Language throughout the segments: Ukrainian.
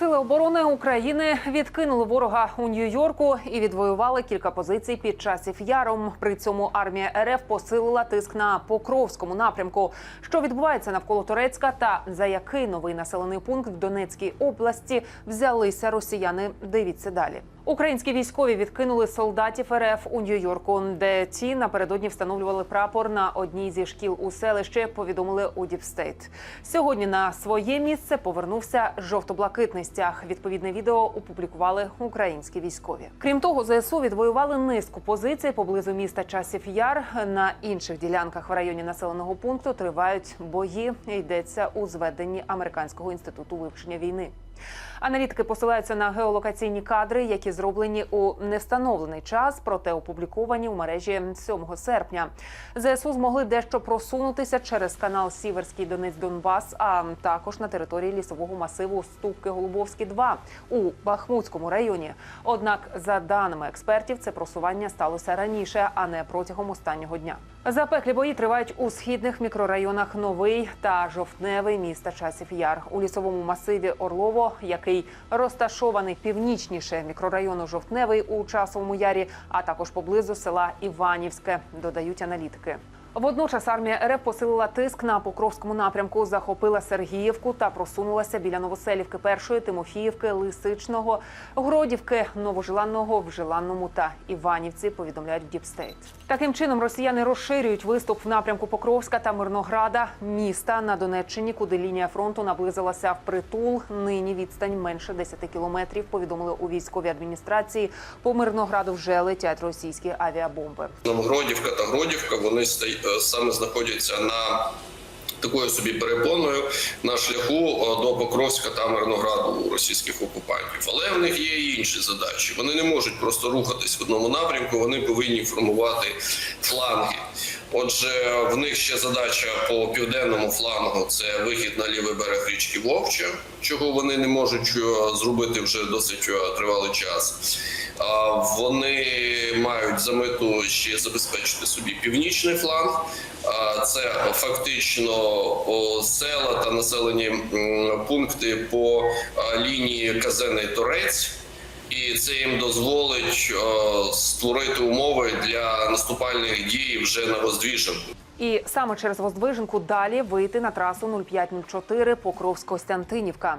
Сили оборони України відкинули ворога у Нью-Йорку і відвоювали кілька позицій під часів яром. При цьому армія РФ посилила тиск на Покровському напрямку. Що відбувається навколо Турецька, та за який новий населений пункт в Донецькій області взялися росіяни? Дивіться далі. Українські військові відкинули солдатів РФ у Нью-Йорку, де ті напередодні встановлювали прапор на одній зі шкіл у селищі. Повідомили у Діпстейт. Сьогодні на своє місце повернувся жовто-блакитний стяг. Відповідне відео опублікували українські військові. Крім того, ЗСУ відвоювали низку позицій поблизу міста Часів Яр. На інших ділянках в районі населеного пункту тривають бої. Йдеться у зведенні Американського інституту вивчення війни. Аналітики посилаються на геолокаційні кадри, які зроблені у невстановлений час, проте опубліковані у мережі 7 серпня. ЗСУ змогли дещо просунутися через канал Сіверський Донець Донбас, а також на території лісового масиву Ступки Голубовські 2 у Бахмутському районі. Однак, за даними експертів, це просування сталося раніше, а не протягом останнього дня. Запеклі бої тривають у східних мікрорайонах Новий та Жовтневий міста Часів Яр у лісовому масиві Орлово, який розташований північніше мікрорайону Жовтневий у часовому ярі, а також поблизу села Іванівське, додають аналітики. Водночас армія РФ посилила тиск на Покровському напрямку, захопила Сергіївку та просунулася біля Новоселівки першої, Тимофіївки, Лисичного, Гродівки, Новожеланного в Желанному та Іванівці. Повідомляють в Діпстейт. Таким чином росіяни розширюють виступ в напрямку Покровська та Мирнограда, міста на Донеччині, куди лінія фронту наблизилася в притул. Нині відстань менше 10 кілометрів. Повідомили у військовій адміністрації. По Мирнограду вже летять російські авіабомби. Новгородівка та Гродівка вони стають саме знаходяться на такою собі перепоною на шляху е, до Покровська та Мирнограду у російських окупантів. Але в них є і інші задачі. Вони не можуть просто рухатись в одному напрямку. Вони повинні формувати фланги. Отже, в них ще задача по південному флангу це вихід на лівий берег річки Вовча, чого вони не можуть е, зробити вже досить е, тривалий час. Вони мають за мету ще забезпечити собі північний фланг. Це фактично села та населені пункти по лінії Казений Торець. І це їм дозволить е, створити умови для наступальних дій вже на Воздвіженку. І саме через Воздвиженку далі вийти на трасу 0504 Покровськ-Костянтинівка.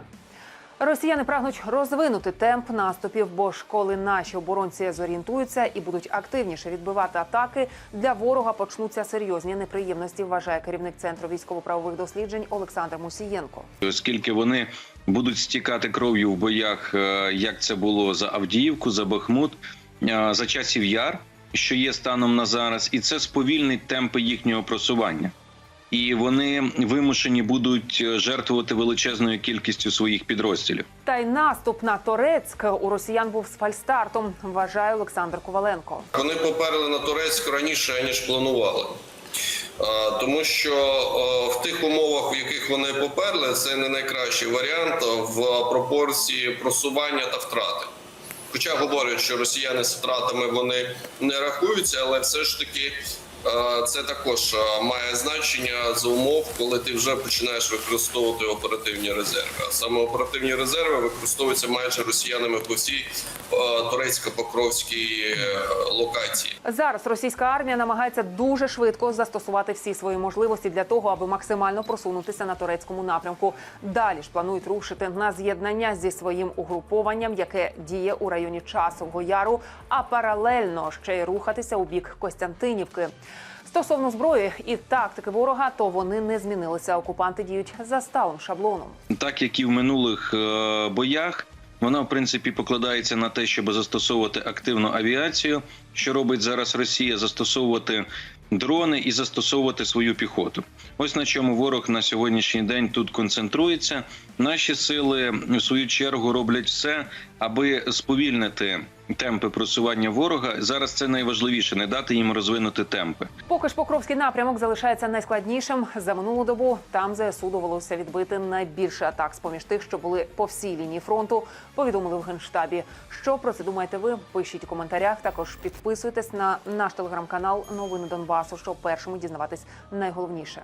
Росіяни прагнуть розвинути темп наступів, бо ж коли наші оборонці зорієнтуються і будуть активніше відбивати атаки, для ворога почнуться серйозні неприємності. Вважає керівник центру військово-правових досліджень Олександр Мусієнко. оскільки вони будуть стікати кров'ю в боях, е, як це було за Авдіївку, за Бахмут, е, за часів яр, що є станом на зараз, і це сповільнить темпи їхнього просування. І вони вимушені будуть е, жертвувати величезною кількістю своїх підрозділів. Та й наступ на Торецьк у росіян був з фальстартом. Вважає Олександр Коваленко. Вони поперли на Турецьк раніше ніж планували. Тому що в тих умовах, в яких вони поперли, це не найкращий варіант в пропорції просування та втрати. Хоча говорять, що росіяни з втратами вони не рахуються, але все ж таки це також е, має значення за умов, коли ти вже починаєш використовувати оперативні резерви. Саме оперативні резерви використовуються майже росіянами по всій е, турецько-покровській е, локації. Зараз російська армія намагається дуже швидко застосувати всі свої можливості для того, аби максимально просунутися на турецькому напрямку. Далі ж планують рушити на з'єднання зі своїм угрупованням, яке діє у районі Часового Яру, а паралельно ще й рухатися у бік Костянтинівки. Стосовно зброї і тактики ворога, то вони не змінилися. Окупанти діють за сталим шаблоном. так як і в минулих е, боях, вона в принципі покладається на те, щоб застосовувати активну авіацію, що робить зараз Росія, застосовувати дрони і застосовувати свою піхоту. Ось на чому ворог на сьогоднішній день тут концентрується. Наші сили в свою чергу роблять все, аби сповільнити темпи просування ворога. Зараз це найважливіше не дати їм розвинути темпи. Поки ж Покровський напрямок залишається найскладнішим за минулу добу. Там ЗСУ довелося відбити найбільше атак з поміж тих, що були по всій лінії фронту. Повідомили в генштабі. Що про це думаєте ви? Пишіть у коментарях. Також підписуйтесь на наш телеграм-канал Новини Донбасу, щоб першими дізнаватись найголовніше.